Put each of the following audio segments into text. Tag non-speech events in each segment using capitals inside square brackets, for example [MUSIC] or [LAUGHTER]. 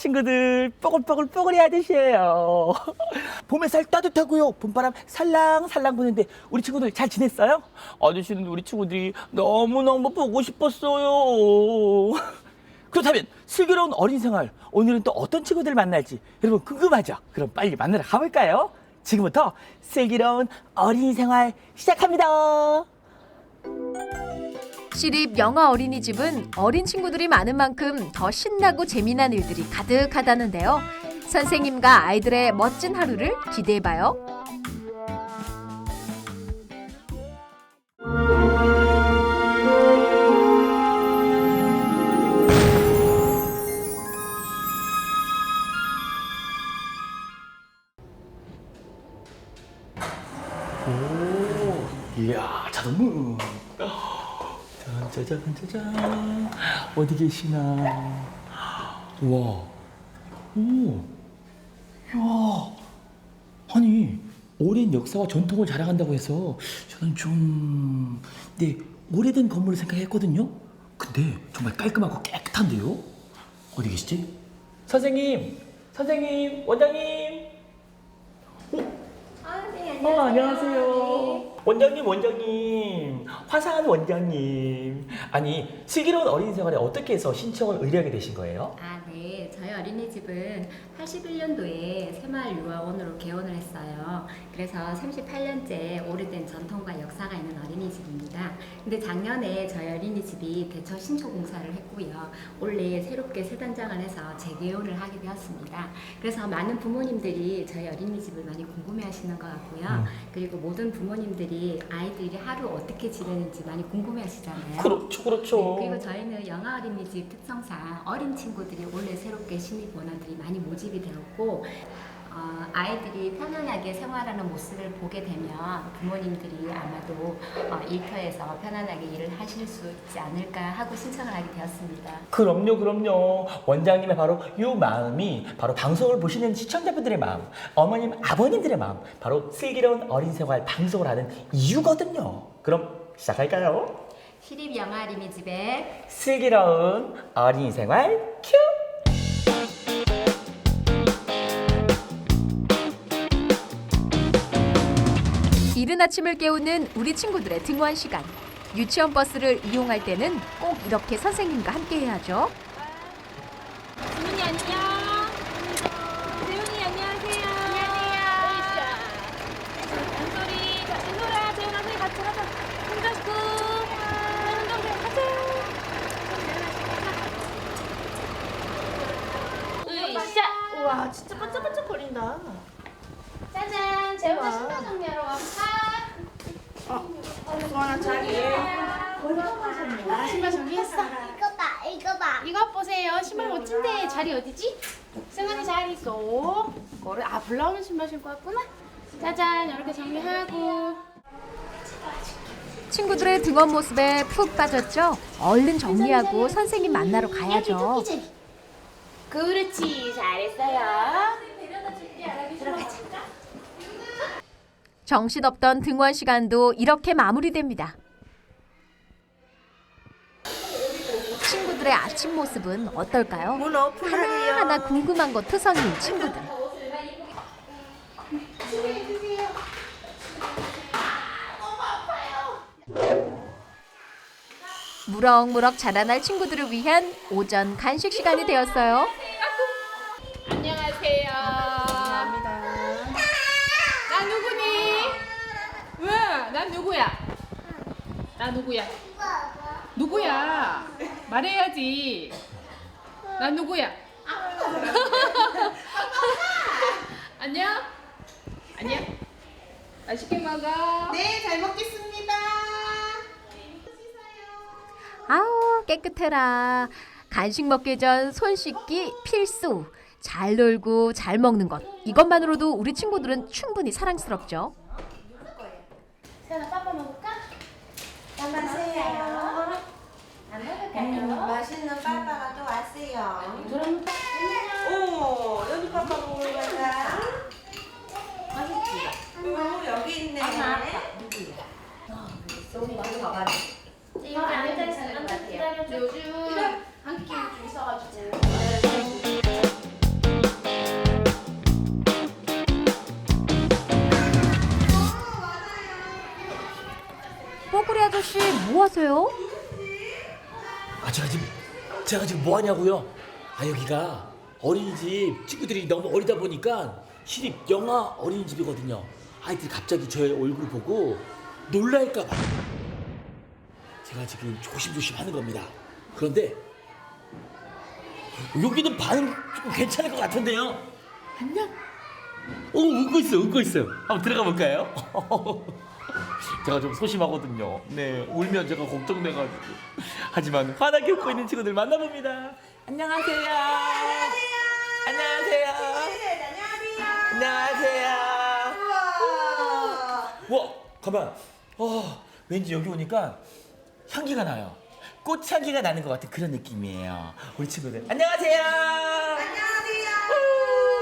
친구들. 뽀글뽀글 뽀글이 아저씨예요. [LAUGHS] 봄의 살 따뜻하고요. 봄바람 살랑살랑 부는데 우리 친구들 잘 지냈어요? 아저씨는 우리 친구들이 너무너무 보고 싶었어요. [LAUGHS] 그렇다면 슬기로운 어린 생활 오늘은 또 어떤 친구들을 만날지 여러분 궁금하죠? 그럼 빨리 만나러 가볼까요? 지금부터 슬기로운 어린 생활 시작합니다. 시립 영아 어린이집은 어린 친구들이 많은 만큼 더 신나고 재미난 일들이 가득하다는데요. 선생님과 아이들의 멋진 하루를 기대해봐요. 오, 이야, 자동문. 짜자자자잔. 어디 계시나? 우와. 오. 이야. 아니, 오랜 역사와 전통을 자랑한다고 해서 저는 좀, 네, 오래된 건물을 생각했거든요? 근데 정말 깔끔하고 깨끗한데요? 어디 계시지? 선생님! 선생님! 원장님! 아, 네, 어, 안녕하세요. 원장님, 원장님. 화사한 원장님. 아니, 슬기로운 어린 생활에 어떻게 해서 신청을 의뢰하게 되신 거예요? 아, 네. 저희 어린이집은 81년도에 새마을 유아원으로 개원을 했어요. 그래서 38년째 오래된 전통과 역사가 있는 어린이집입니다. 근데 작년에 저희 어린이집이 대처 신초 공사를 했고요. 올해 새롭게 새 단장을 해서 재개원을 하게 되었습니다. 그래서 많은 부모님들이 저희 어린이집을 많이 궁금해 하시는 것 같고요. 음. 그리고 모든 부모님들이 아이들이 하루 어떻게 지내는지 많이 궁금해 하시잖아요. 그렇죠, 그렇죠. 네, 그리고 저희는 영아 어린이집 특성상 어린 친구들이 올해 새롭게 신입 원원들이 많이 모집이 되었고 어, 아이들이 편안하게 생활하는 모습을 보게 되면 부모님들이 아마도 어, 일터에서 편안하게 일을 하실 수 있지 않을까 하고 신청을 하게 되었습니다. 그럼요, 그럼요. 원장님의 바로 이 마음이 바로 방송을 보시는 시청자분들의 마음, 어머님, 아버님들의 마음, 바로 슬기로운 어린 생활 방송을 하는 이유거든요. 그럼 시작할까요? 시립 영아 어린이집에 슬기로운 어린 생활 큐! 이른 아침을 깨우는 우리 친구들의 등원 시간. 유치원 버스를 이용할 때는 꼭 이렇게 선생님과 함께 해야죠. 지문이 안녕. 재훈이 안녕하세요. 안녕하세요. 은솔이, 자, 은솔아, 재훈아, 소리 같이 가자. 혼자 고 운동장 가자. 으이샤. 우와, 진짜 반짝반짝 거린다. 짜잔, 재훈아 신발 정리하러 왔다. 수아나 자기 아, 신발 정리했어. 이거 봐 이거 봐 이것 보세요. 신발 멋진데 자리 어디지? 승환이 잘 있어. 거를 아 불나오는 신발 신고 왔구나. 짜잔 이렇게 정리하고. 친구들의 등원 모습에 푹 빠졌죠? 얼른 정리하고 선생님 만나러 가야죠. 그렇지 잘했어요. 들어가자. 정신없던 등원 시간도 이렇게 마무리됩니다. 친구들의 아침 모습은 어떨까요? 문 오픈하래요 하나하나 궁금한 것 투성인 친구들. 무럭무럭 자라날 친구들을 위한 오전 간식 시간이 되었어요. 누구야? 나 누구야? 누구야? 말해야지. 난 누구야? [LAUGHS] 안녕? 안녕? 맛있게 먹어. 네 잘 먹겠습니다 아우 깨끗해라. 간식 먹기 전 손 씻기 필수. 잘 놀고 잘 먹는 것. 이것만으로도 우리 친구들은 충분히 사랑스럽죠. 세연아 빠빠 먹을까? 안녕하세요 안 음, 먹을까요? 맛있는 빠빠가 또 왔어요 그럼 뭐 하냐고요? 아 여기가 어린이집 친구들이 너무 어리다 보니까 시립 영아 어린이집이거든요. 아이들이 갑자기 저의 얼굴 보고 놀랄까봐 제가 지금 조심조심 하는 겁니다. 그런데 여기는 반응 좀 괜찮을 것 같은데요? 안녕? 오 웃고 있어 웃고 있어요. 한번 들어가 볼까요? [LAUGHS] 제가 좀 소심하거든요. 네 울면 제가 걱정돼가지고 하지만 환하게 웃고 있는 친구들 만나봅니다. 안녕하세요. 안녕하세요. 안녕하세요. 와 가만. 어 왠지 여기 오니까 향기가 나요. 꽃 향기가 나는 것 같은 그런 느낌이에요. 우리 친구들 안녕하세요. 안녕하세요.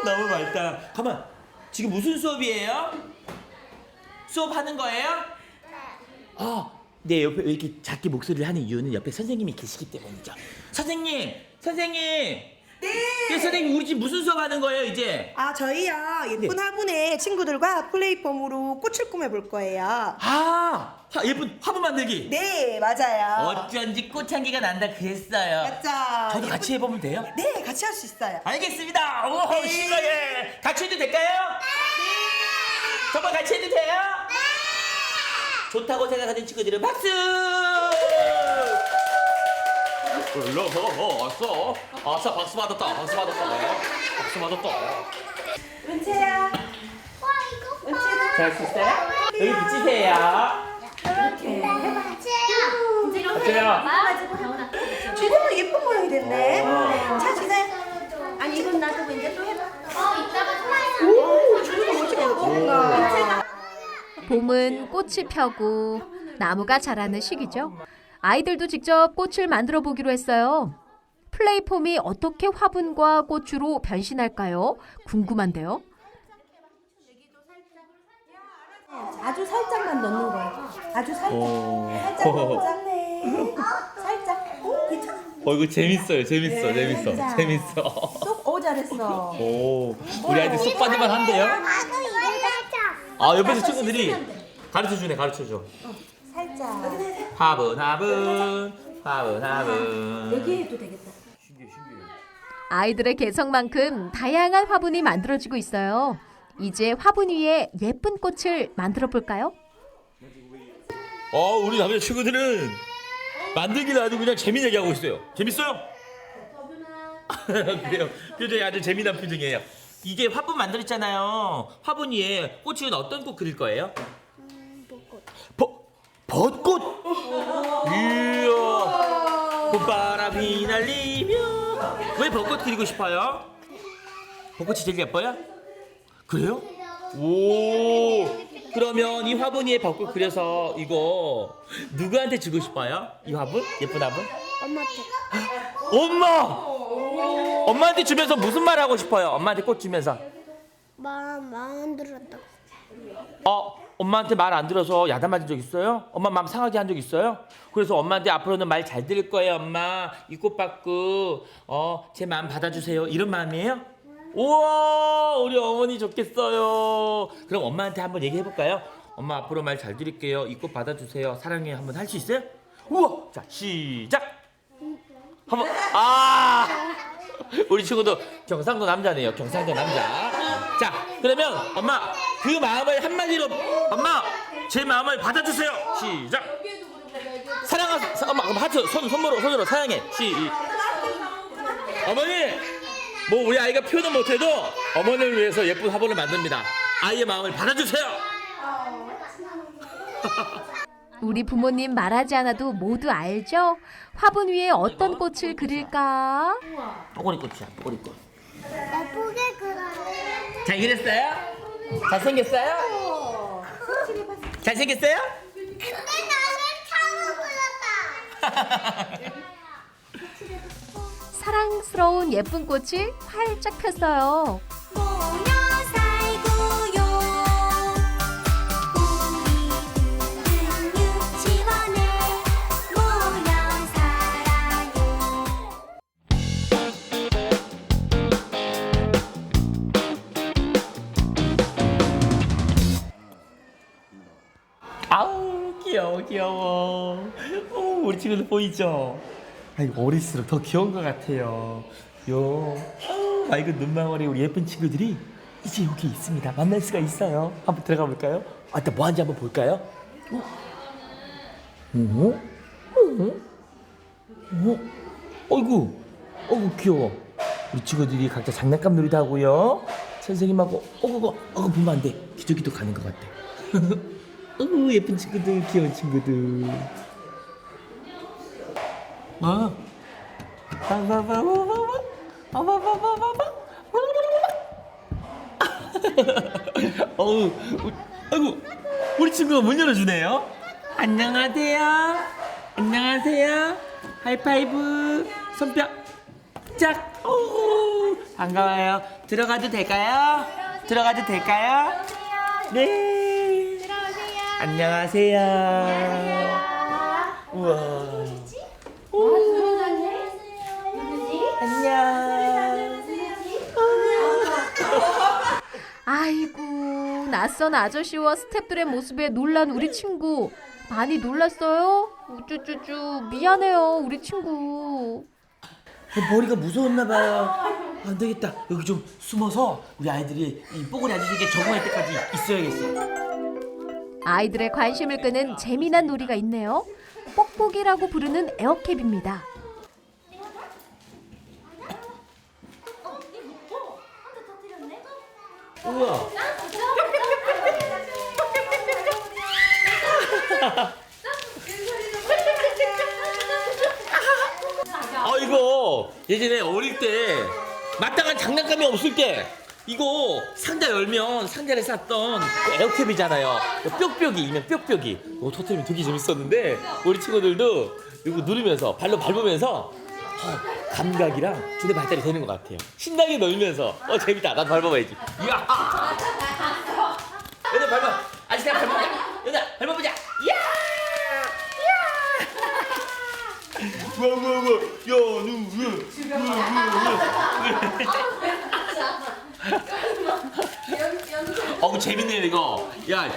너무 맑다. 가만. 지금 무슨 수업이에요? 수업 하는 거예요? 아, 네 옆에 왜 이렇게 작게 목소리를 하는 이유는 옆에 선생님이 계시기 때문이죠. 선생님, 선생님. 네. 선생님 우리 지금 무슨 수업 하는 거예요 이제? 아 저희요 예쁜 네. 화분에 친구들과 플레이폼으로 꽃을 꾸며볼 거예요. 아, 화- 예쁜 화분 만들기. 네 맞아요. 어쩐지 꽃향기가 난다 그랬어요. 맞죠? 저도 예쁜- 같이 해보면 돼요? 네 같이 할 수 있어요. 알겠습니다. 오, 네. 신나게. 같이 해도 될까요? 네. 정말 같이 해도 돼요? 네. 좋다고 생각하는 친구들은 박수. 올라서 아싸 박수 받았다. 박수 받았다. 박수 받았다. 은채야. 잘수 있어요? 여기 붙이세요. 어때요? 지금은 예쁜 모양이 됐네. 어. 자 지나야. 아니 이건 놔두고 이제 또 해봐. 오 지금 어떻게 뭔가. 봄은 꽃이 펴고 나무가 자라는 시기죠. 아이들도 직접 꽃을 만들어 보기로 했어요. 플레이폼이 어떻게 화분과 꽃으로 변신할까요? 궁금한데요. 아주 살짝만 넣는 거야. 아주 살짝. 살짝 작네. 살짝. 오 괜찮아. 어 이거 재밌어요. 재밌어. 네, 재밌어. 진짜. 재밌어. 쏙 오 잘했어. 오, 우리 아이들 쏙 빠질만 한데요? 아 옆에서 친구들이 가르쳐 주네. 가르쳐 줘. 살짝. 화분 화분 화분 화분. 여기 해도 되겠다. 아이들의 개성만큼 다양한 화분이 만들어지고 있어요. 이제 화분 위에 예쁜 꽃을 만들어 볼까요? 어 우리 남자 친구들은 만들기를 아주 그냥 재미 얘기하고 있어요. 재밌어요? [LAUGHS] 그래요. 표정이 아주 재미난 표정이에요. 이게 화분 만들었잖아요. 화분 위에 꽃은 어떤 꽃 그릴 거예요? 벚 벚꽃. 이야. 봄바람이 날리며 왜 벚꽃 그리고 싶어요? 벚꽃이 제일 예뻐요? 그래요? 오 그러면 이 화분 위에 벚꽃 그려서 이거 누구한테 주고 싶어요? 이 화분? 예쁜 화분? 엄마! 엄마한테 주면서 무슨 말 하고 싶어요? 엄마한테 꽃 주면서 마음 마음 들었다. 어 엄마한테 말 안 들어서 야단 맞은 적 있어요? 엄마 마음 상하게 한 적 있어요? 그래서 엄마한테 앞으로는 말 잘 들을 거예요 엄마 이 꽃 받고 어 제 마음 받아주세요 이런 마음이에요? 우와 우리 어머니 좋겠어요 그럼 엄마한테 한번 얘기해 볼까요? 엄마 앞으로 말 잘 들을게요 이 꽃 받아주세요 사랑해 한번 할 수 있어요? 우와 자 시작 한번 아 [LAUGHS] 우리 친구도 경상도 남자네요. 경상도 남자. 자, 그러면 엄마 그 마음을 한마디로 엄마 제 마음을 받아주세요. 시작. 사랑하 사- 엄마 그럼 하트 손 손으로 손으로 사랑해. 시. 어머니 뭐 우리 아이가 표현은 못해도 어머니를 위해서 예쁜 화분을 만듭니다. 아이의 마음을 받아주세요. [LAUGHS] 우리 부모님 말하지 않아도 모두 알죠? 화분 위에 어떤 꽃을 그릴까? 뽀꼬리 꽃이야. 뽀꼬리 꽃. 예쁘게 그려. 잘 그렸어요? 잘생겼어요? 잘생겼어요? 근데 나는 차로 그렸다. 사랑스러운 예쁜 꽃이 활짝 폈어요. 친구들 보이죠? 아이 어릴수록 더 귀여운 것 같아요. 요. 아, 이고 눈망울이 우리 예쁜 친구들이 이제 여기 있습니다. 만날 수가 있어요. 한번 들어가 볼까요? 아, 일단 뭐 하는지 한번 볼까요? 어? 어? 어? 어? 어이구, 어이구 귀여워. 우리 친구들이 각자 장난감 놀이도 하고요. 선생님하고 어그거 어그 보면 안 돼. 기저귀도 가는 것 같아. [LAUGHS] 어구 예쁜 친구들, 귀여운 친구들. 아, 바바바바바바. [LAUGHS] 어우, 우- 아이고, 우리 친구가 문 열어주네요. 안녕하세요. 안녕하세요. 하이파이브. 손뼉. 짝. 오, 반가워요. 들어가도 될까요? 들어가도 될까요? 네. 들어오세요. 안녕하세요. 우와. 아이고 낯선 아저씨와 스탭들의 모습에 놀란 우리 친구 많이 놀랐어요? 우쭈쭈쭈 미안해요 우리 친구 머리가 무서웠나 봐요. 안 되겠다. 여기 좀 숨어서 우리 아이들이 이 뽀글이 아저씨에게 적응할 때까지 있어야겠어. 아이들의 관심을 끄는 재미난 놀이가 있네요 뽁뽁이라고 부르는 에어캡입니다 우와. 아 이거 예전에 어릴 때 마땅한 장난감이 없을 때 이거 상자 열면 상자를 쌌던 그 에어캡이잖아요. 그 뾱뾱이 이면 뾱뾱이. 이거 터트리면 되게 재밌었는데 우리 친구들도 이거 누르면서 발로 밟으면서 어, 감각이랑 두대 발달이 되는 것 같아요. 신나게 놀면서 어 재밌다. 나도 밟아봐야지. 이야. 얘들 밟아. 아저씨랑 밟아보자. 얘들 밟아보자. 이야. 우와 우와 우와 야 누구 어그 재밌네 이거 야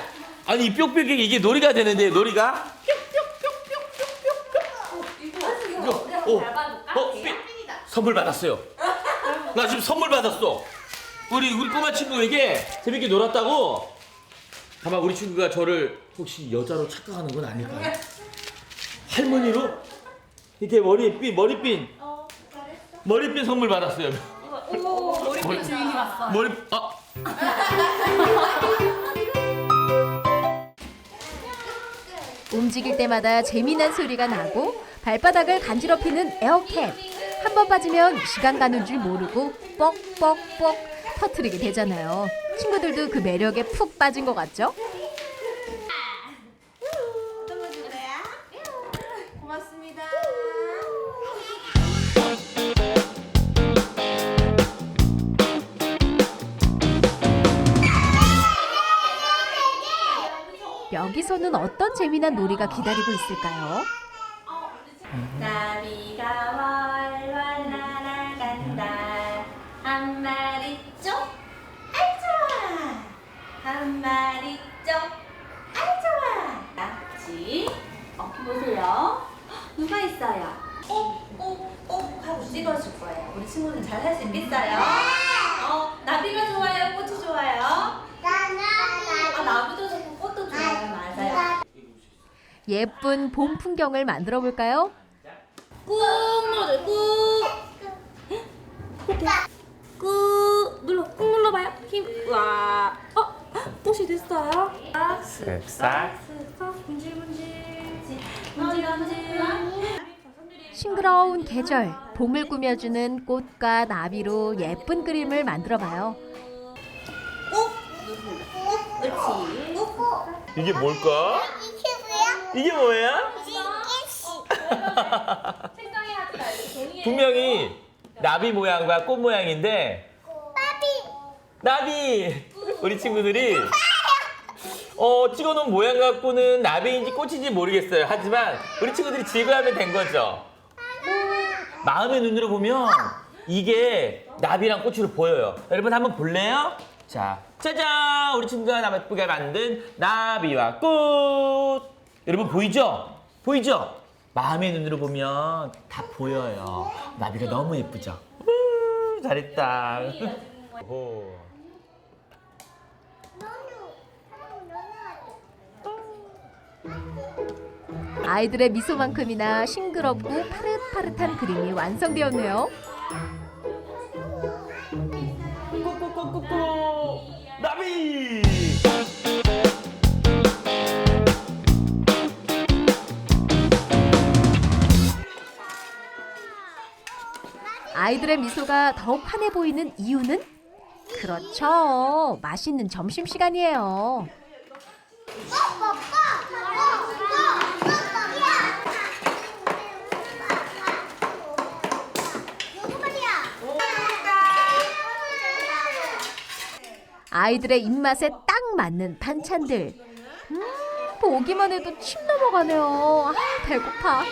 아니 이 뾱뾱이 이게 놀이가 되는데 놀이가 뿅뿅뿅뿅뿅뿅 어, 어, 삐- 선물 받았어요. 나 지금 선물 받았어. 우리 우리 꼬마 친구에게 재밌게 놀았다고. 아마 우리 친구가 저를 혹시 여자로 착각하는 건 아닐까요? 할머니로? 이렇게 머리에 핀 머리핀. 머리핀 선물 받았어요. 머리핀 주인이 왔어. 머리 아. 움직일 때마다 재미난 소리가 나고 발바닥을 간지럽히는 에어캡 한 번 빠지면 시간 가는 줄 모르고 뻑뻑뻑 터트리게 되잖아요 친구들도 그 매력에 푹 빠진 것 같죠? 고맙습니다. 여기서는 어떤 재미난 놀이가 기다리고 있을까요? 나비가 한 마리 쪽 아이 좋아. 낙지. 어 보세요. 누가 있어요? 꼭꼭꼭 하고 찍어줄 거예요. 우리 친구들 잘 할 수 있겠어요? 어 나비가 좋아요? 꽃이 좋아요? 아 나비도 좋고 꽃도 좋아요. 맞아요. 예쁜 봄 풍경을 만들어 볼까요? 꾹 눌러줘요. 꾹. 꾹 눌러 꾹 눌러봐요. 힘 와. 어? 꽃이 됐어요 쓱싹 쓱싹 문질문질 문질문질 싱그러운 계절, 봄을 꾸며주는 꽃과 나비로 예쁜 그림을 만들어 봐요. 옳지 이게 뭘까? 이게 뭐야? 분명히 나비 모양과 꽃 모양인데 나비 우리 친구들이 어 찍어놓은 모양 갖고는 나비인지 꽃인지 모르겠어요 하지만 우리 친구들이 즐거워하면 된 거죠 마음의 눈으로 보면 이게 나비랑 꽃으로 보여요 여러분 한번 볼래요? 자 짜잔 우리 친구가 나쁘게 만든 나비와 꽃 여러분 보이죠? 보이죠? 마음의 눈으로 보면 다 보여요. 나비가 너무 예쁘죠? 우, 잘했다. 오. 아이들의 미소만큼이나 싱그럽고 파릇파릇한 그림이 완성되었네요. 꼬꼬꼬꼬꼬 나비. 아이들의 미소가 더욱 환해 보이는 이유는? 그렇죠. 맛있는 점심 시간이에요. 아이들의 입맛에 딱 맞는 반찬들. 음, 보기만 해도 침 넘어가네요. 아, 배고파.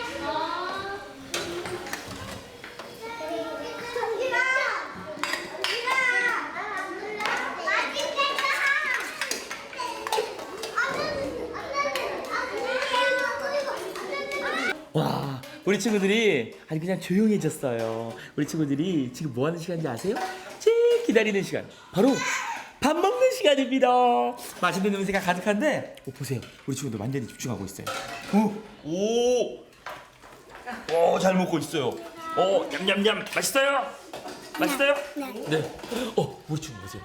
와, 우리 친구들이 아주 그냥 조용해졌어요. 우리 친구들이 지금 뭐 하는 시간인지 아세요? 제일 기다리는 시간. 바로 밥 먹는 시간입니다. 맛있는 냄새가 가득한데, 어, 보세요. 우리 친구들 완전히 집중하고 있어요. 오, 오, 오, 잘 먹고 있어요. 오, 냠냠냠, 맛있어요? 맛있어요? 네. 어, 우리 친구 보세요.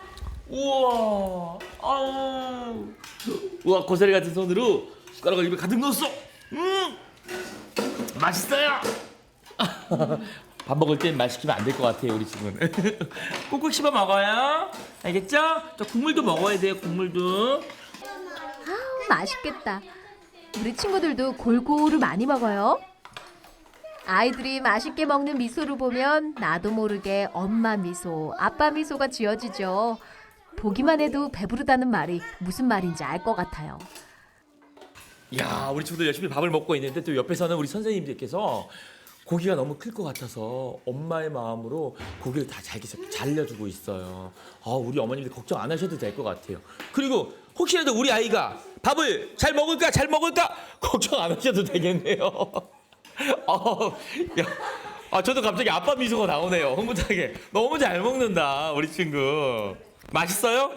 우와, 아우, 우와, 고사리 같은 손으로 숟가락을 입에 가득 넣었어. 음. 맛있어요. [LAUGHS] 밥 먹을 땐 말 시키면 안 될 것 같아요 우리 집은. [LAUGHS] 꾹꾹 씹어 먹어요. 알겠죠? 저 국물도 먹어야 돼요 국물도. 아우, 맛있겠다. 우리 친구들도 골고루 많이 먹어요. 아이들이 맛있게 먹는 미소를 보면 나도 모르게 엄마 미소, 아빠 미소가 지어지죠. 보기만 해도 배부르다는 말이 무슨 말인지 알 것 같아요. 야 우리 친구들 열심히 밥을 먹고 있는데 또 옆에서는 우리 선생님들께서 고기가 너무 클 것 같아서 엄마의 마음으로 고기를 다 잘게 잘려주고 있어요. 아 우리 어머님들 걱정 안 하셔도 될 것 같아요. 그리고 혹시라도 우리 아이가 밥을 잘 먹을까 잘 먹을까 [LAUGHS] 걱정 안 하셔도 되겠네요. [LAUGHS] 어, 야, 아 저도 갑자기 아빠 미소가 나오네요. 흐뭇하게 너무 잘 먹는다 우리 친구. 맛있어요?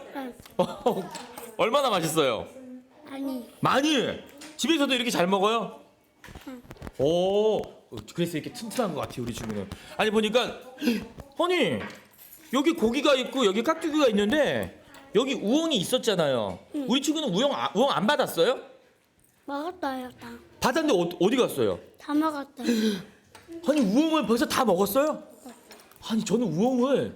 [LAUGHS] 얼마나 맛있어요? 아니 많이 집에서도 이렇게 잘 먹어요? 오 그래서 이렇게 튼튼한 것 같아요 우리 친구는 아니 보니까 [GASPS] 허니 여기 고기가 있고 여기 깍두기가 있는데 여기 우엉이 있었잖아요 우리 친구는 우엉, 아- 우엉 안 받았어요? 먹었어요 다. 받았는데 어, 어디 갔어요? 다 먹었어요. [GASPS] 아니 우엉을 벌써 다 먹었어요? 아니 저는 우엉을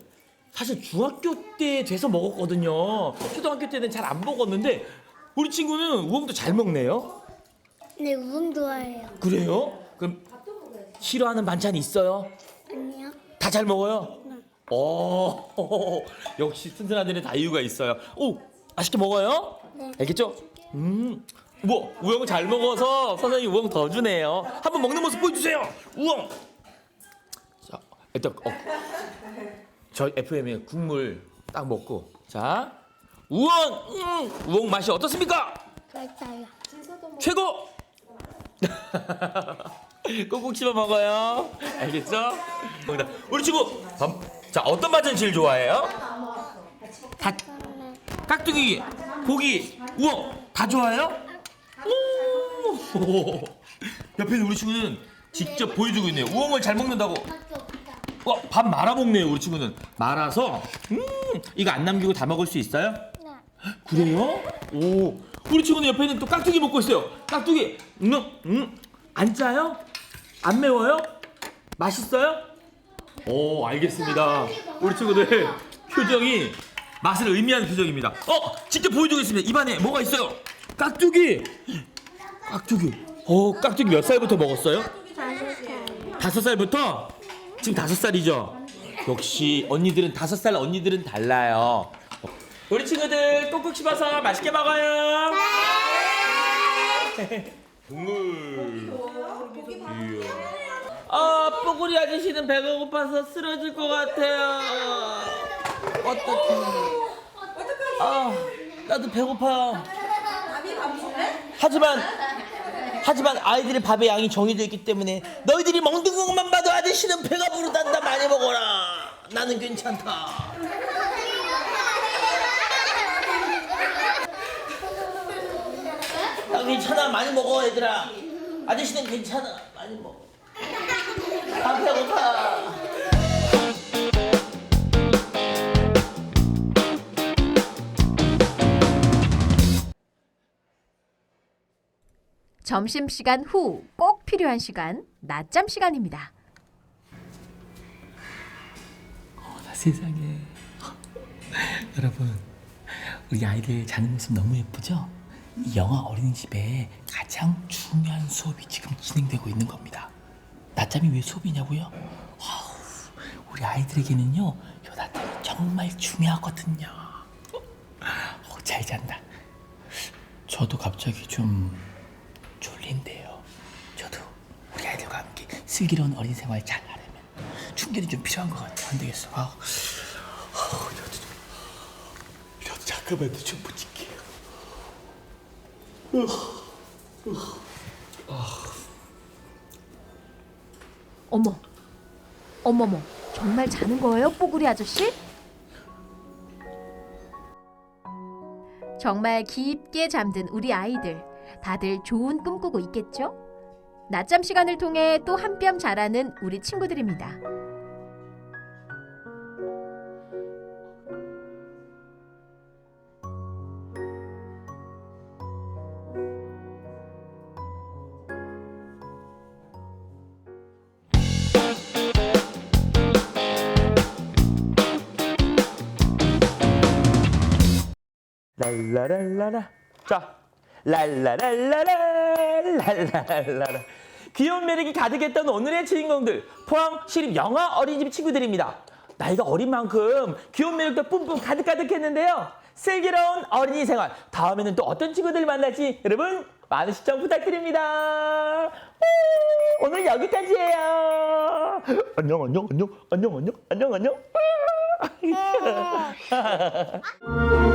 사실 중학교 때 돼서 먹었거든요 초등학교 때는 잘 안 먹었는데 우리 친구는 우엉도 잘 먹네요 네 우엉 좋아해요. 그래요? 그럼 싫어하는 반찬 있어요? 아니요. 다 잘 먹어요? 오, [LAUGHS] 역시 튼튼한 데는 다 이유가 있어요. 오, 맛있게 먹어요? 네. 알겠죠? 음, 뭐 우엉 잘 먹어서 선생님 우엉 더 주네요. 한번 먹는 모습 보여주세요. 우엉. 자, 일단 어, 저 FM에 국물 딱 먹고 자, 우엉, 음, 우엉 맛이 어떻습니까? 그랬어요. 최고! [LAUGHS] [LAUGHS] 꼭꼭 씹어 먹어요. 알겠죠? 먹다. 우리 친구, 밥- 자 어떤 반찬 제일 좋아해요? 다 깍두기, 고기, 우엉 다 좋아해요? 오! [LAUGHS] 옆에 있는 우리 친구는 직접 보여주고 있네요. 우엉을 잘 먹는다고. 와, 밥 말아 먹네요. 우리 친구는 말아서 음, 이거 안 남기고 다 먹을 수 있어요? 그래요? 오, 우리 친구는 옆에는 또 깍두기 먹고 있어요. 깍두기, 음, 음, 안 짜요? 안 매워요? 맛있어요? 오, 알겠습니다. 우리 친구들 표정이 맛을 의미하는 표정입니다. 어, 직접 보여주겠습니다. 입안에 뭐가 있어요? 깍두기, 깍두기. 어, 깍두기 몇 살부터 먹었어요? 다섯 살부터? 지금 다섯 살이죠? 역시 언니들은 다섯 살 언니들은 달라요. 우리 친구들 꼭꼭 씹어서 맛있게 먹어요. [LAUGHS] 국물. 이야. 아, 뽀글이 아저씨는 배가 고파서 쓰러질 것 같아요. 어떡해. 아, 나도 배고파요. 하지만 하지만 아이들의 밥의 양이 정해져 있기 때문에 너희들이 먹는 것만 봐도 아저씨는 배가 부르단다. 많이 먹어라. 나는 괜찮다. 나 괜찮아. 많이 먹어 얘들아 아저씨는 괜찮아 많이 먹어 밥 배고파 점심시간 후 꼭 필요한 시간, 낮잠 시간입니다. 나 세상에 [LAUGHS] 여러분 우리 아이들 자는 모습 너무 예쁘죠? 이 영화 어린이집에 가장 중요한 수업이 지금 진행되고 있는 겁니다. 낮잠이 왜 수업이냐고요? 와우, 우리 아이들에게는요, 요 낮잠이 정말 중요하거든요. 어, 잘 잔다. 저도 갑자기 좀 졸린데요. 저도 우리 아이들과 함께 슬기로운 어린 생활 잘 하려면 충전이 좀 필요한 것 같아요. 안 되겠어. 아우, 아우, 저도, 좀- 저도 잠깐만 좀 붙일게요. 어머, 어머머, 정말 자는 거예요, 뽀구리 아저씨? 정말 깊게 잠든 우리 아이들. 다들 좋은 꿈 꾸고 있겠죠? 낮잠 시간을 통해 또 한뼘 자라는 우리 친구들입니다. 랄라랄라라. 자, 랄라랄라라, 랄라랄라라. 귀여운 매력이 가득했던 오늘의 주인공들 포항 시립 영화 어린이집 친구들입니다. 나이가 어린 만큼 귀여운 매력도 뿜뿜 가득가득했는데요. 슬기로운 어린이 생활 다음에는 또 어떤 친구들 만날지 여러분 많은 시청 부탁드립니다. 우, 오늘 여기까지예요. 안녕 안녕 안녕 안녕 안녕 안녕 안녕.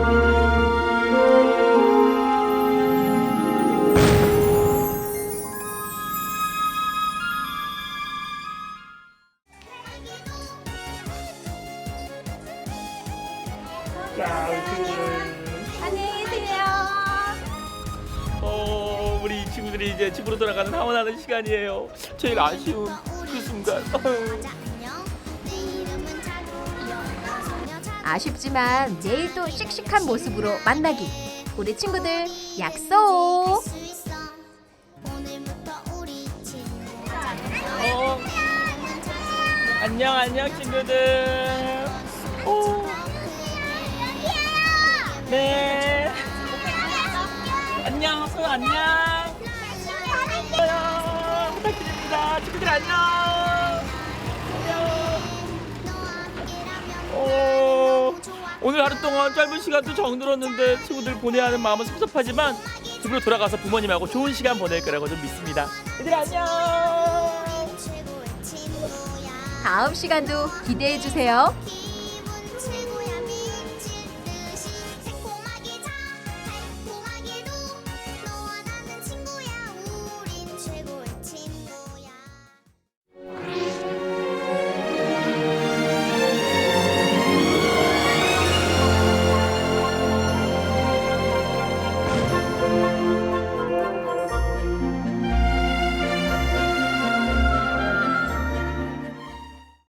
[LAUGHS] 안녕히 계세요. 어, 우리 친구들이 이제 집으로 돌아가는 하원하는 시간이에요. 제일 아쉬운 그 순간. [LAUGHS] 아쉽지만 내일 또 씩씩한 모습으로 만나기. 우리 친구들 약속! 어, 안녕 안녕 친구들. 오. 네. 안녕 손 안녕. 안녕. 부탁드립니다. 친구들. 안녕. 오늘 하루 동안 짧은 시간도 정들었는데 친구들 보내야 하는 마음은 섭섭하지만 집으로 돌아가서 부모님하고 좋은 시간 보낼 거라고 좀 믿습니다. 얘들 안녕. 다음 시간도 기대해 주세요.